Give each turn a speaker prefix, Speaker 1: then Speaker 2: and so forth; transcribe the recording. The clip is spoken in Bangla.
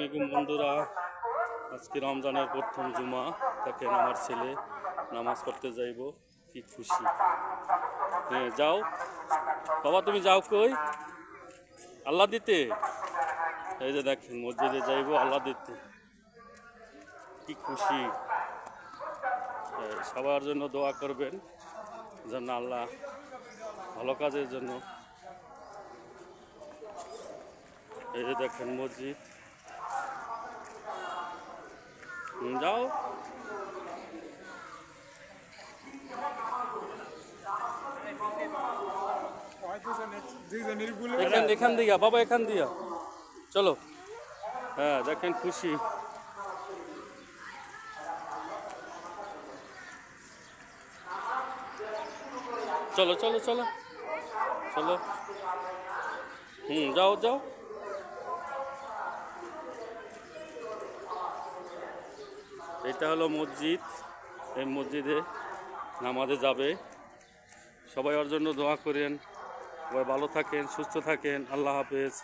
Speaker 1: আলাইকুম বন্ধুরা। আজকে রমজানের প্রথম জুমা, দেখেন আমার ছেলে নামাজ পড়তে যাইব, কি খুশি। হ্যাঁ যাও। বাবা, তুমি যাও কই? আল্লাহ দিতে। এই যে দেখেন, মসজিদে যাইব, আল্লাহ দিতে। কি খুশি। সবার জন্য দোয়া করবেন, যেন আল্লাহ ভালো কাজের জন্য। এই যে দেখেন মসজিদ। যাও। এখান এখান দিয়া, বাবা, এখান দিয়া। চলো। হ্যাঁ দেখেন, খুশি। চলো চলো চলো। চলো। হুম, যাও যাও। এটা হলো মসজিদ। এই মসজিদে নামাজে যাবে। সবাই ওর জন্য দোয়া করেন। সবাই ভালো থাকেন, সুস্থ থাকেন। আল্লাহ হাফেজ।